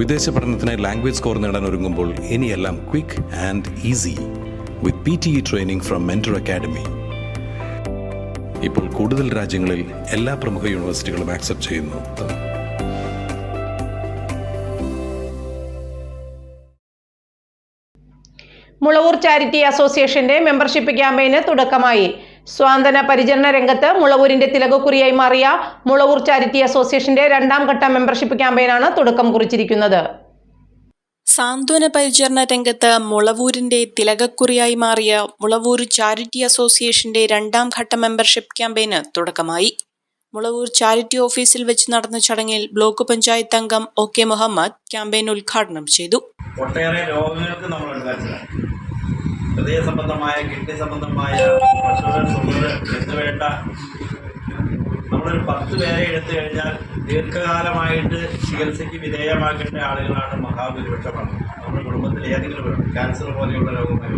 വിദേശ പഠനത്തിനായി language score നേടാൻ ഒരുങ്ങുമ്പോൾ ഇനിയെല്ലാം quick and easy with P T E training from Mentor Academy ഇപ്പോൾ കൂടുതൽ രാജ്യങ്ങളിൽ എല്ലാ പ്രമുഖ യൂണിവേഴ്സിറ്റികളും ആക്സെപ്റ്റ് ചെയ്യുന്നു. മുളവൂർ ചാരിറ്റി അസോസിയേഷന്റെ മെമ്പർഷിപ്പ് ക്യാമ്പയിന് തുടക്കമായി. സ്വാന്തന പരിചരണ രംഗത്ത് മുളവൂരിന്റെ തിലകക്കുറിയായി മാറിയ മുളവൂർ ചാരിറ്റി അസോസിയേഷന്റെ രണ്ടാം ഘട്ട മെമ്പർഷിപ്പ് ക്യാമ്പയിനാണ് തുടക്കം കുറിച്ചിരിക്കുന്നത്. സാന്ത്വന പരിചരണ രംഗത്ത് മുളവൂരിന്റെ തിലകക്കുറിയായി മാറിയ മുളവൂർ ചാരിറ്റി അസോസിയേഷന്റെ രണ്ടാം ഘട്ട മെമ്പർഷിപ്പ് ക്യാമ്പയിന് തുടക്കമായി. മുളവൂർ ചാരിറ്റി ഓഫീസിൽ വെച്ച് നടന്ന ചടങ്ങിൽ ബ്ലോക്ക് പഞ്ചായത്ത് അംഗം ഒ കെ മുഹമ്മദ് ക്യാമ്പയിൻ ഉദ്ഘാടനം ചെയ്തു. ഒട്ടേറെ രോഗങ്ങൾക്ക് നമ്മൾ ഹൃദയ സംബന്ധമായ കിഡ്നി സംബന്ധമായ ഷുഗർ ഷുഗർ എന്നുവേണ്ട നമ്മളൊരു പത്ത് പേരെ എടുത്തു കഴിഞ്ഞാൽ ദീർഘകാലമായിട്ട് ചികിത്സയ്ക്ക് വിധേയമാക്കേണ്ട ആളുകളാണ് മഹാഭൂരിപക്ഷമാണ്. നമ്മുടെ കുടുംബത്തിൽ ഏതെങ്കിലും വേണം ക്യാൻസർ പോലെയുള്ള രോഗങ്ങൾ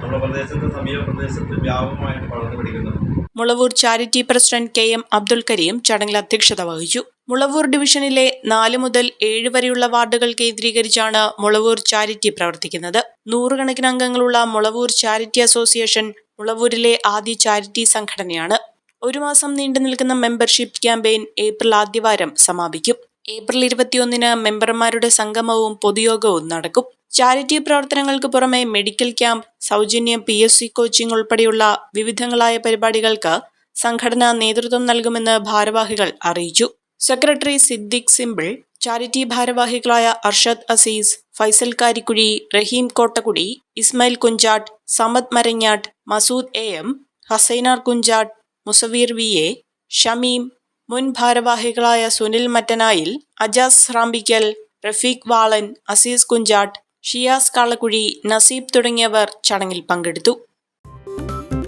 നമ്മുടെ പ്രദേശത്ത് സമീപ പ്രദേശത്ത് വ്യാപകമായിട്ട് വളർന്നു പിടിക്കുന്നത് Mulavoor charity president K M Abdul Kareem ചടങ്ങിൽ അധ്യക്ഷത വഹിച്ചു. മുളവൂർ ഡിവിഷനിലെ നാല് മുതൽ ഏഴ് വരെയുള്ള വാർഡുകൾ കേന്ദ്രീകരിച്ചാണ് മുളവൂർ ചാരിറ്റി പ്രവർത്തിക്കുന്നത്. നൂറുകണക്കിന് അംഗങ്ങളുള്ള മുളവൂർ ചാരിറ്റി അസോസിയേഷൻ മുളവൂരിലെ ആദ്യ ചാരിറ്റി സംഘടനയാണ്. ഒരു മാസം നീണ്ടു നിൽക്കുന്ന മെമ്പർഷിപ്പ് ക്യാമ്പയിൻ ഏപ്രിൽ ആദ്യവാരം സമാപിക്കും. ഏപ്രിൽ ഇരുപത്തിയൊന്നിന് മെമ്പർമാരുടെ സംഗമവും പൊതുയോഗവും നടക്കും. ചാരിറ്റി പ്രവർത്തനങ്ങൾക്ക് പുറമെ മെഡിക്കൽ ക്യാമ്പ് സൗജന്യം പി എസ് സി കോച്ചിംഗ് ഉൾപ്പെടെയുള്ള വിവിധങ്ങളായ പരിപാടികൾക്ക് സംഘടന നേതൃത്വം നൽകുമെന്ന് ഭാരവാഹികൾ അറിയിച്ചു. സെക്രട്ടറി സിദ്ദിഖ് സിമ്പിൾ ചാരിറ്റി ഭാരവാഹികളായ Arshad Azeez Faisal Karikkuzhi Raheem Kottakkudi Ismail Kunchattu Samad Maranjattu Masood A M Hasainar Kunchattu Musaveer V A Shameem മുൻ ഭാരവാഹികളായ സുനിൽ മറ്റനായിൽ അജാസ് റാംബിക്കൽ റഫീഖ് വാളൻ അസീസ് കുഞ്ചാട്ട് ഷിയാസ് കാളക്കുഴി നസീബ് തുടങ്ങിയവർ ചടങ്ങിൽ പങ്കെടുത്തു.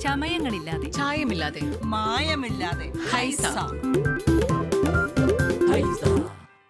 ചമയങ്ങളില്ലാതെ ചായമില്ലാതെ മായമില്ലാതെ ഹൈസ.